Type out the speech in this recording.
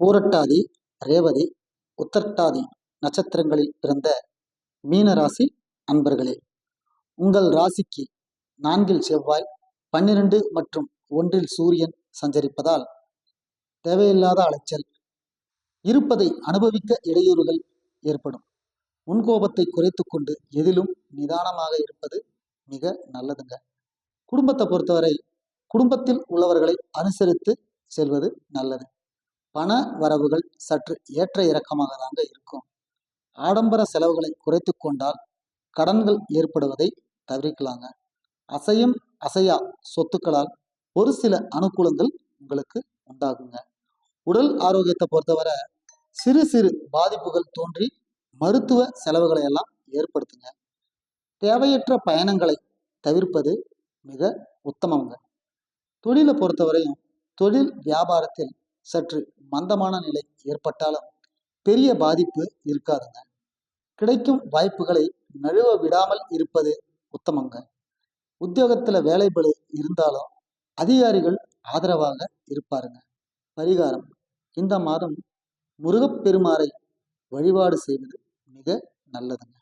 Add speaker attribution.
Speaker 1: பூரட்டாதி ரேவதி உத்தரட்டாதி நட்சத்திரங்களில் பிறந்த மீன ராசி அன்பர்களே உங்கள் ராசிக்கு நான்கில் செவ்வாய் பன்னிரண்டு மற்றும் ஒன்றில் சூரியன் சஞ்சரிப்பதால் தேவையில்லாத அலைச்சல் இருப்பதை அனுபவிக்க இடையூறுகள் ஏற்படும். முன்கோபத்தை குறைத்து கொண்டு எதிலும் நிதானமாக இருப்பது மிக நல்லதுங்க. குடும்பத்தை பொறுத்தவரை குடும்பத்தில் உள்ளவர்களை அனுசரித்து செல்வது நல்லது. பண வரவுகள் சற்று ஏற்ற இறக்கமாக தாங்க இருக்கும். ஆடம்பர செலவுகளை குறைத்து கொண்டால் கடன்கள் ஏற்படுவதை தவிர்க்கலாங்க. அசையும் அசையா சொத்துக்களால் ஒரு சில அனுகூலங்கள் உங்களுக்கு உண்டாகுங்க. உடல் ஆரோக்கியத்தை பொறுத்தவரை சிறு சிறு பாதிப்புகள் தோன்றி மருத்துவ செலவுகளை எல்லாம் ஏற்படுத்துங்க. தேவையற்ற பயணங்களை தவிர்ப்பது மிக உத்தமங்க. தொழிலை பொறுத்தவரையும் தொழில் வியாபாரத்தில் சற்று மந்தமான நிலை ஏற்பட்டாலும் பெரிய பாதிப்பு இருக்காதுங்க. கிடைக்கும் வாய்ப்புகளை நழுவ விடாமல் இருப்பது உத்தமங்க. உத்தியோகத்துல வேலைபளு இருந்தாலும் அதிகாரிகள் ஆதரவாக இருப்பாருங்க. பரிகாரம். இந்த மாதம் முருகப்பெருமாறை வழிபாடு செய்வது மிக நல்லதுங்க.